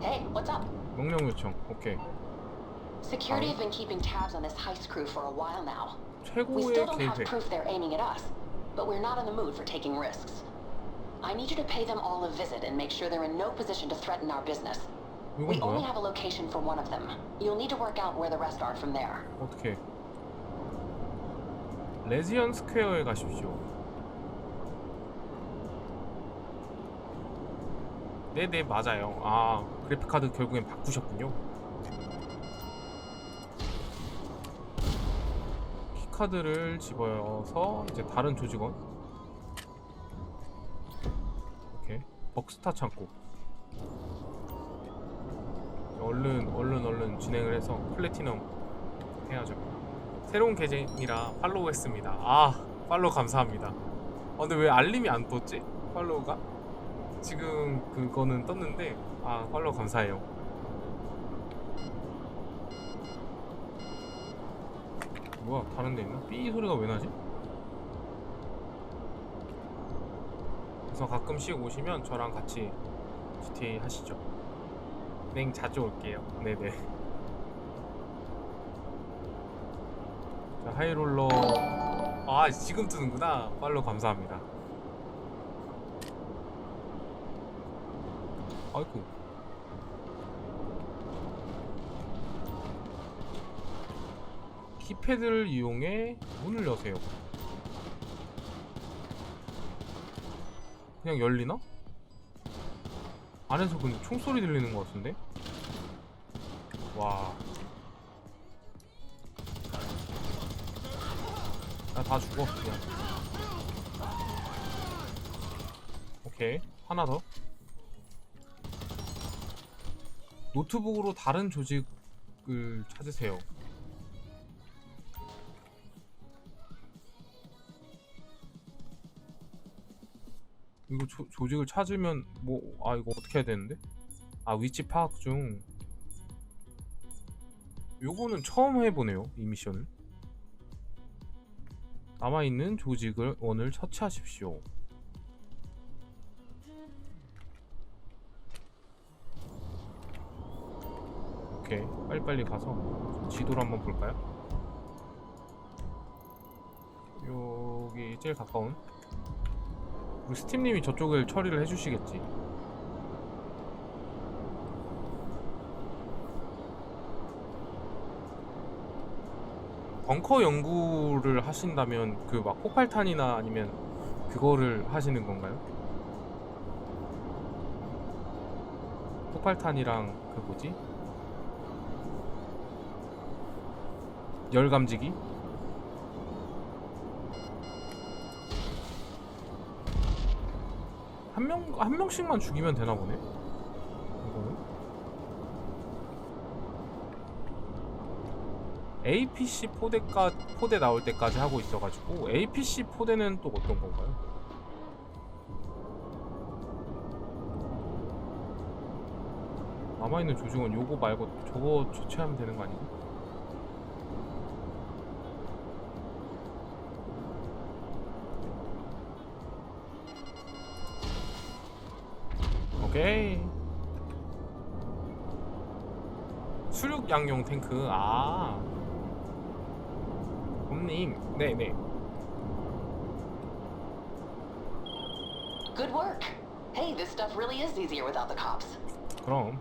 Hey, what's up? 명령 요청. 오케이. Security have been keeping tabs on this heist crew for a while now. We 최고의 still don't have 계획. proof they're aiming at us, but we're not in the mood for taking risks. I need you to pay them all a visit and make sure they're in no position to threaten our business. 이건 We only 뭐야? have a location for one of them. You'll need to work out where the rest are from there. 어떻게? 레지언 스퀘어에 가십시오. 네네 맞아요. 아 그래픽 카드 결국엔 바꾸셨군요. 키 카드를 집어서 이제 다른 조직원. 오케이 벅스타 창고. 얼른 얼른 얼른 진행을 해서 플래티넘 해야죠. 새로운 계정이라 팔로우 했습니다. 아, 팔로우 감사합니다. 어, 근데 왜 알림이 안 떴지? 팔로우가? 지금 그거는 떴는데, 아, 팔로우 감사해요. 뭐야, 다른 데 있나? 삐 소리가 왜 나지? 그래서 가끔씩 오시면 저랑 같이 GTA 하시죠. 네, 자주 올게요. 네네. 자, 하이롤러 아 지금 뜨는구나 팔로 감사합니다 아이고 키패드를 이용해 문을 여세요. 그냥 열리나? 안에서 근데 총소리 들리는 것 같은데? 와. 나 다 죽어 그냥. 오케이. 하나 더 노트북으로 다른 조직을 찾으세요. 이거 조, 조직을 찾으면 뭐 아 이거 어떻게 해야 되는데? 아 위치 파악 중. 요거는 처음 해보네요 이 미션을. 남아있는 조직을 원을 처치하십시오. 오케이 빨리빨리 가서 지도를 한번 볼까요? 여기 제일 가까운 우리 스팀님이 저쪽을 처리를 해주시겠지 벙커 연구를 하신다면 그 막 폭발탄이나 아니면 그거를 하시는 건가요? 폭발탄이랑 그 뭐지? 열 감지기? 한 명, 한 명씩만 죽이면 되나 보네? 이거는? APC 포대까 포대 나올 때까지 하고 있어가지고 APC 포대는 또 어떤 건가요? 남아있는 조직원 요거 말고 저거 조치하면 되는 거 아니고? 오케이 수륙 양용 탱크 아 곰님 네네 Good work. Hey, this stuff really is easier without the cops. 그럼